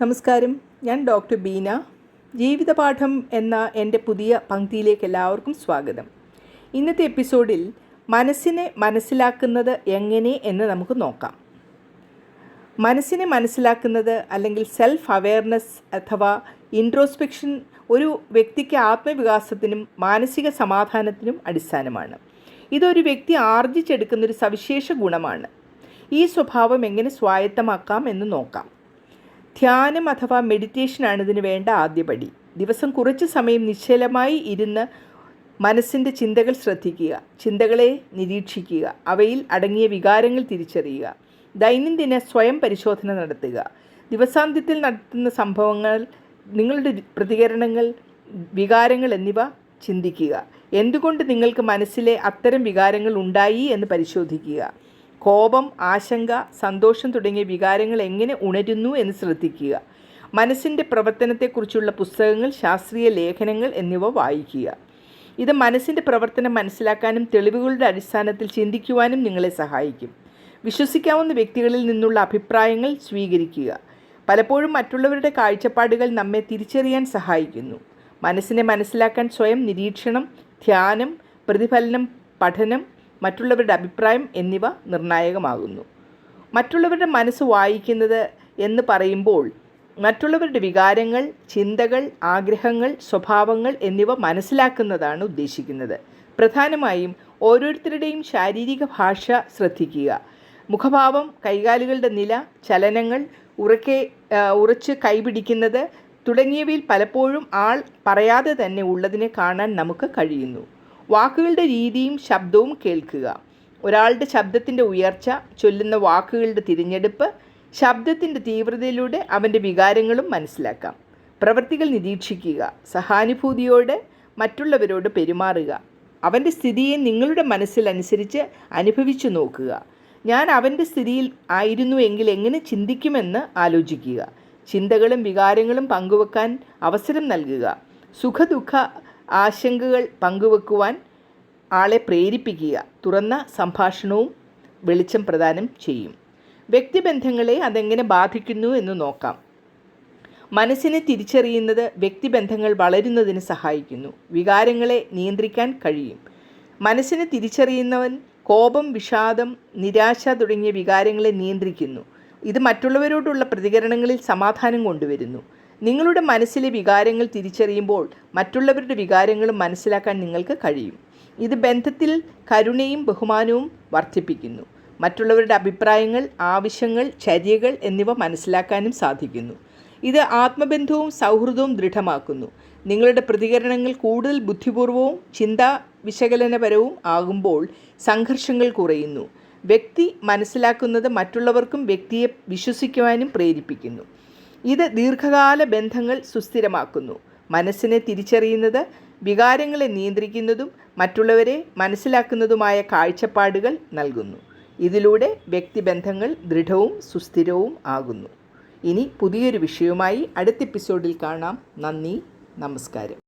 നമസ്കാരം. ഞാൻ ഡോക്ടർ ബീന. ജീവിതപാഠം എന്ന എന്റെ പുതിയ പങ്ക്തിയിലേക്ക് എല്ലാവർക്കും സ്വാഗതം. ഇന്നത്തെ എപ്പിസോഡിൽ മനസ്സിനെ മനസ്സിലാക്കുന്നത് എങ്ങനെ എന്ന് നമുക്ക് നോക്കാം. മനസ്സിനെ മനസ്സിലാക്കുന്നത് അല്ലെങ്കിൽ സെൽഫ് അവെയർനെസ് അഥവാ ഇൻട്രോസ്പെക്ഷൻ ഒരു വ്യക്തിക്ക് ആത്മവികാസത്തിനും മാനസിക സമാധാനത്തിനും അടിസ്ഥാനമാണ്. ഇതൊരു വ്യക്തി ആർജിച്ചെടുക്കുന്ന ഒരു സവിശേഷ ഗുണമാണ്. ഈ സ്വഭാവം എങ്ങനെ സ്വായത്തമാക്കാം എന്ന് നോക്കാം. ധ്യാനം അഥവാ മെഡിറ്റേഷനാണ് ഇതിന് വേണ്ട ആദ്യപടി ദിവസം കുറച്ച് സമയം നിശ്ചലമായി ഇരുന്ന് മനസ്സിന്റെ ചിന്തകൾ ശ്രദ്ധിക്കുക. ചിന്തകളെ നിരീക്ഷിക്കുക. അവയിൽ അടങ്ങിയ വികാരങ്ങൾ തിരിച്ചറിയുക. ദൈനംദിന സ്വയം പരിശോധന നടത്തുക. ദിവസാന്ത്യത്തിൽ നടത്തുന്ന സംഭവങ്ങൾ നിങ്ങളുടെ പ്രതികരണങ്ങൾ വികാരങ്ങൾ എന്നിവ ചിന്തിക്കുക. എന്തുകൊണ്ട് നിങ്ങൾക്ക് മനസ്സിലെ അത്തരം വികാരങ്ങൾ ഉണ്ടായി എന്ന് പരിശോധിക്കുക. കോപം ആശങ്ക സന്തോഷം തുടങ്ങിയ വികാരങ്ങൾ എങ്ങനെ ഉണരുന്നു എന്ന് ശ്രദ്ധിക്കുക. മനസ്സിന്റെ പ്രവർത്തനത്തെക്കുറിച്ചുള്ള പുസ്തകങ്ങൾ ശാസ്ത്രീയ ലേഖനങ്ങൾ എന്നിവ വായിക്കുക. ഇത് മനസ്സിന്റെ പ്രവർത്തനം മനസ്സിലാക്കാനും തെളിവുകളുടെ അടിസ്ഥാനത്തിൽ ചിന്തിക്കുവാനും നിങ്ങളെ സഹായിക്കും. വിശ്വസിക്കാവുന്ന വ്യക്തികളിൽ നിന്നുള്ള അഭിപ്രായങ്ങൾ സ്വീകരിക്കുക. പലപ്പോഴും മറ്റുള്ളവരുടെ കാഴ്ചപ്പാടുകൾ നമ്മെ തിരിച്ചറിയാൻ സഹായിക്കുന്നു. മനസ്സിനെ മനസ്സിലാക്കാൻ സ്വയം നിരീക്ഷണം ധ്യാനം പ്രതിഫലനം പഠനം മറ്റുള്ളവരുടെ അഭിപ്രായം എന്നിവ നിർണായകമാകുന്നു. മറ്റുള്ളവരുടെ മനസ്സ് വായിക്കുന്നത് എന്ന് പറയുമ്പോൾ മറ്റുള്ളവരുടെ വികാരങ്ങൾ ചിന്തകൾ ആഗ്രഹങ്ങൾ സ്വഭാവങ്ങൾ എന്നിവ മനസ്സിലാക്കുന്നതാണ് ഉദ്ദേശിക്കുന്നത്. പ്രധാനമായും ഓരോരുത്തരുടെയും ശാരീരിക ഭാഷ ശ്രദ്ധിക്കുക. മുഖഭാവം കൈകാലുകളുടെ നില ചലനങ്ങൾ ഉറക്കെ ഉറച്ച് കൈപിടിക്കുന്നത് തുടങ്ങിയവയിൽ പലപ്പോഴും ആൾ പറയാതെ തന്നെ ഉള്ളതിനെ കാണാൻ നമുക്ക് കഴിയുന്നു. വാക്കുകളുടെ രീതിയും ശബ്ദവും കേൾക്കുക. ഒരാളുടെ ശബ്ദത്തിന്റെ ഉയർച്ച ചൊല്ലുന്ന വാക്കുകളുടെ തിരഞ്ഞെടുപ്പ് ശബ്ദത്തിന്റെ തീവ്രതയിലൂടെ അവന്റെ വികാരങ്ങളും മനസ്സിലാക്കാം. പ്രവൃത്തികൾ നിരീക്ഷിക്കുക സഹാനുഭൂതിയോടെ മറ്റുള്ളവരോട് പെരുമാറുക. അവന്റെ സ്ഥിതിയെ നിങ്ങളുടെ മനസ്സിലനുസരിച്ച് അനുഭവിച്ചു നോക്കുക. ഞാൻ അവന്റെ സ്ഥിതിയിൽ ആയിരുന്നു എങ്കിൽ എങ്ങനെ ചിന്തിക്കുമെന്ന് ആലോചിക്കുക. ചിന്തകളും വികാരങ്ങളും പങ്കുവെക്കാൻ അവസരം നൽകുക. സുഖദുഃഖ ആശങ്കകൾ പങ്കുവെക്കുവാൻ ആളെ പ്രേരിപ്പിക്കുക. തുറന്ന സംഭാഷണവും വെളിച്ചം പ്രദാനം ചെയ്യും. വ്യക്തിബന്ധങ്ങളെ അതെങ്ങനെ ബാധിക്കുന്നു എന്ന് നോക്കാം. മനസ്സിനെ തിരിച്ചറിയുന്നത് വ്യക്തിബന്ധങ്ങൾ വളരുന്നതിന് സഹായിക്കുന്നു. വികാരങ്ങളെ നിയന്ത്രിക്കാൻ കഴിയും. മനസ്സിനെ തിരിച്ചറിയുന്നവൻ കോപം വിഷാദം നിരാശ തുടങ്ങിയ വികാരങ്ങളെ നിയന്ത്രിക്കുന്നു. ഇത് മറ്റുള്ളവരോടുള്ള പ്രതികരണങ്ങളിൽ സമാധാനം കൊണ്ടുവരുന്നു. നിങ്ങളുടെ മനസ്സിലെ വികാരങ്ങൾ തിരിച്ചറിയുമ്പോൾ മറ്റുള്ളവരുടെ വികാരങ്ങളും മനസ്സിലാക്കാൻ നിങ്ങൾക്ക് കഴിയും. ഇത് ബന്ധത്തിൽ കരുണയും ബഹുമാനവും വർദ്ധിപ്പിക്കുന്നു. മറ്റുള്ളവരുടെ അഭിപ്രായങ്ങൾ ആവശ്യങ്ങൾ ചര്യകൾ എന്നിവ മനസ്സിലാക്കാനും സാധിക്കുന്നു. ഇത് ആത്മബന്ധവും സൗഹൃദവും ദൃഢമാക്കുന്നു. നിങ്ങളുടെ പ്രതികരണങ്ങൾ കൂടുതൽ ബുദ്ധിപൂർവവും ചിന്താ വിശകലനപരവും ആകുമ്പോൾ സംഘർഷങ്ങൾ കുറയുന്നു. വ്യക്തി മനസ്സിലാക്കുന്നത് മറ്റുള്ളവർക്കും വ്യക്തിയെ വിശ്വസിക്കുവാനും പ്രേരിപ്പിക്കുന്നു. ഇത് ദീർഘകാല ബന്ധങ്ങൾ സുസ്ഥിരമാക്കുന്നു. മനസ്സിനെ തിരിച്ചറിയുന്നത് വികാരങ്ങളെ നിയന്ത്രിക്കുന്നതും മറ്റുള്ളവരെ മനസ്സിലാക്കുന്നതുമായ കാഴ്ചപ്പാടുകൾ നൽകുന്നു. ഇതിലൂടെ വ്യക്തിബന്ധങ്ങൾ ദൃഢവും സുസ്ഥിരവും ആകുന്നു. ഇനി പുതിയൊരു വിഷയവുമായി അടുത്ത എപ്പിസോഡിൽ കാണാം. നന്ദി നമസ്കാരം.